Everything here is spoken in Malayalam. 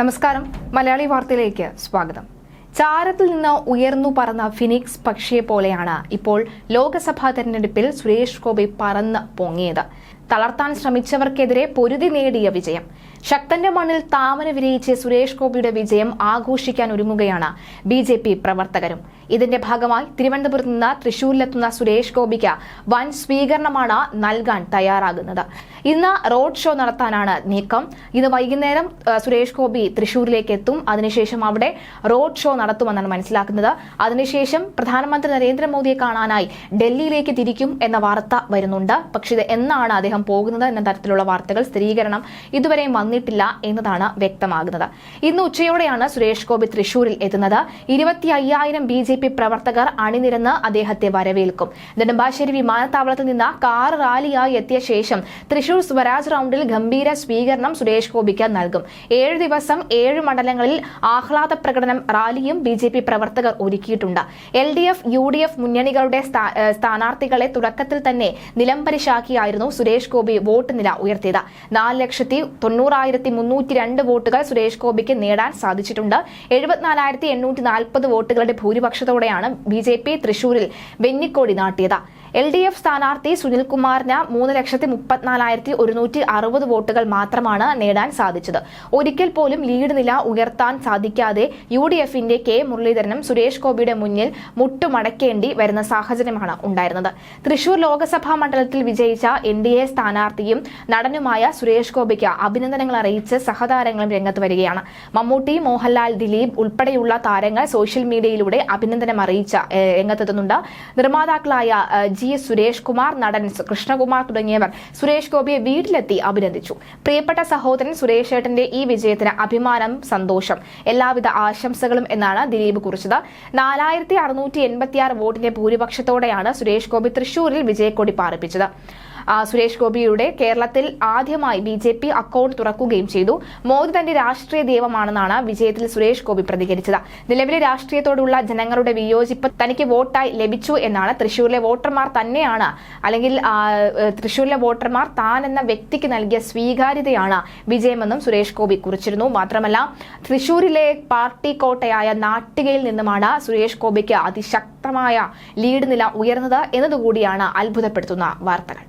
നമസ്കാരം. മലയാളി വാർത്തയിലേക്ക് സ്വാഗതം. ചാരത്തിൽ നിന്ന് ഉയർന്നു പറന്ന ഫിനിക്സ് പക്ഷിയെ പോലെയാണ് ഇപ്പോൾ ലോക്സഭാ തെരഞ്ഞെടുപ്പിൽ സുരേഷ് ഗോപി പറന്ന് പൊങ്ങിയത്. തളർത്താൻ ശ്രമിച്ചവർക്കെതിരെ പൊരുതി നേടിയ വിജയം. ശക്തന്റെ മണ്ണിൽ താമര വിരയിച്ച് സുരേഷ് ഗോപിയുടെ വിജയം ആഘോഷിക്കാൻ ഒരുങ്ങുകയാണ് ബി ജെ പി പ്രവർത്തകരും. ഇതിന്റെ ഭാഗമായി തിരുവനന്തപുരത്ത് നിന്ന് തൃശൂരിലെത്തുന്ന സുരേഷ് ഗോപിക്ക് വൻ സ്വീകരണമാണ് നൽകാൻ തയ്യാറാകുന്നത്. ഇന്ന് റോഡ് ഷോ നടത്താനാണ് നീക്കം. ഇന്ന് വൈകുന്നേരം സുരേഷ് ഗോപി തൃശൂരിലേക്ക് എത്തും അതിനുശേഷം അവിടെ റോഡ് ഷോ നടത്തുമെന്നാണ് മനസ്സിലാക്കുന്നത്. അതിനുശേഷം പ്രധാനമന്ത്രി നരേന്ദ്രമോദിയെ കാണാനായി ഡൽഹിയിലേക്ക് തിരിക്കും എന്ന വാർത്ത വരുന്നുണ്ട്. പക്ഷേ ഇത് എന്നാണ് അദ്ദേഹം പോകുന്നത് എന്ന തരത്തിലുള്ള വാർത്തകൾ സ്ഥിരീകരണം ഇതുവരെയും വന്നിട്ടില്ല എന്നതാണ് വ്യക്തമാകുന്നത്. ഇന്ന് ഉച്ചയോടെയാണ് സുരേഷ് ഗോപി തൃശൂരിൽ എത്തുന്നത്. ഇരുപത്തി അയ്യായിരം ബി ജെ പി പ്രവർത്തകർ അണിനിരന്ന് അദ്ദേഹത്തെ വരവേൽക്കും. നെടുമ്പാശ്ശേരി വിമാനത്താവളത്തിൽ നിന്ന് കാർ റാലിയായി എത്തിയ ശേഷം തൃശൂർ സ്വരാജ് റൗണ്ടിൽ ഗംഭീര സ്വീകരണം സുരേഷ് ഗോപിക്ക് നൽകും. ഏഴ് ദിവസം ഏഴ് മണ്ഡലങ്ങളിൽ ആഹ്ലാദ പ്രകടനം റാലിയും ബി ജെ പി പ്രവർത്തകർ ഒരുക്കിയിട്ടുണ്ട്. L D F U D F മുന്നണികളുടെ സ്ഥാനാർത്ഥികളെ തുടക്കത്തിൽ തന്നെ നിലംപരിശാക്കിയായിരുന്നു സുരേഷ് ഗോപി വോട്ട് നില ഉയർത്തിയത്. നാല് ലക്ഷത്തി തൊണ്ണൂറായിരത്തി മുന്നൂറ്റി രണ്ട് വോട്ടുകൾ സുരേഷ് ഗോപിക്ക് നേടാൻ സാധിച്ചിട്ടുണ്ട്. എഴുപത്തിനാലായിരത്തി എണ്ണൂറ്റി നാൽപ്പത് വോട്ടുകളുടെ ഭൂരിപക്ഷത്തോടെയാണ് ബി ജെ പി തൃശൂരിൽ വെന്നിക്കോടി നാട്ടിയത്. എൽ ഡി എഫ് സ്ഥാനാർത്ഥി സുനിൽകുമാറിന് മൂന്ന് ലക്ഷത്തി മുപ്പത്തിനാലായിരത്തി ഒരുന്നൂറ്റി അറുപത് വോട്ടുകൾ മാത്രമാണ് നേടാൻ സാധിച്ചത്. ഒരിക്കൽ പോലും ലീഡ് നില ഉയർത്താൻ സാധിക്കാതെ യു ഡി എഫിന്റെ കെ മുരളീധരനും സുരേഷ് ഗോപിയുടെ മുന്നിൽ മുട്ടുമടക്കേണ്ടി വരുന്ന സാഹചര്യമാണ് ഉണ്ടായിരുന്നത്. തൃശൂർ ലോക്സഭാ മണ്ഡലത്തിൽ വിജയിച്ച എൻ ഡി എ സ്ഥാനാർത്ഥിയും നടനുമായ സുരേഷ് ഗോപിക്ക് അഭിനന്ദനങ്ങൾ അറിയിച്ച് സഹതാരങ്ങളും രംഗത്ത് വരികയാണ്. മമ്മൂട്ടി മോഹൻലാൽ ദിലീപ് ഉൾപ്പെടെയുള്ള താരങ്ങൾ സോഷ്യൽ മീഡിയയിലൂടെ അഭിനന്ദനം അറിയിച്ച രംഗത്തെത്തുന്നുണ്ട്. നിർമ്മാതാക്കളായ ജി സുരേഷ് കുമാർ നടൻ കൃഷ്ണകുമാർ തുടങ്ങിയവർ സുരേഷ് ഗോപിയെ വീട്ടിലെത്തി അഭിനന്ദിച്ചു. പ്രിയപ്പെട്ട സഹോദരൻ സുരേഷ് ഏട്ടന്റെ ഈ വിജയത്തിന് അഭിമാനം സന്തോഷം എല്ലാവിധ ആശംസകളും എന്നാണ് ദിലീപ് കുറിച്ചത്. നാലായിരത്തി അറുന്നൂറ്റി എൺപത്തിയാറ് വോട്ടിന്റെ ഭൂരിപക്ഷത്തോടെയാണ് സുരേഷ് ഗോപി തൃശൂരിൽ വിജയക്കൊടി പാറിപ്പിച്ചത്. സുരേഷ് ഗോപിയുടെ കേരളത്തിൽ ആദ്യമായി ബി ജെ പി അക്കൗണ്ട് തുറക്കുകയും ചെയ്തു. മോദി തന്റെ രാഷ്ട്രീയ ദൈവമാണെന്നാണ് വിജയത്തിൽ സുരേഷ് ഗോപി പ്രതികരിച്ചത്. നിലവിലെ രാഷ്ട്രീയത്തോടുള്ള ജനങ്ങളുടെ വിയോജിപ്പ് തനിക്ക് വോട്ടായി ലഭിച്ചു എന്നാണ് തൃശൂരിലെ വോട്ടർമാർ തന്നെയാണ് അല്ലെങ്കിൽ തൃശൂരിലെ വോട്ടർമാർ താൻ എന്ന വ്യക്തിക്ക് നൽകിയ സ്വീകാര്യതയാണ് വിജയമെന്നും സുരേഷ് ഗോപി കുറിച്ചിരുന്നു. മാത്രമല്ല തൃശൂരിലെ പാർട്ടി കോട്ടയായ നാട്ടികയിൽ നിന്നുമാണ് സുരേഷ് ഗോപിക്ക് അതിശക്തമായ ലീഡ് നില ഉയർന്നത് എന്നതുകൂടിയാണ് അത്ഭുതപ്പെടുത്തുന്ന വാർത്തകൾ.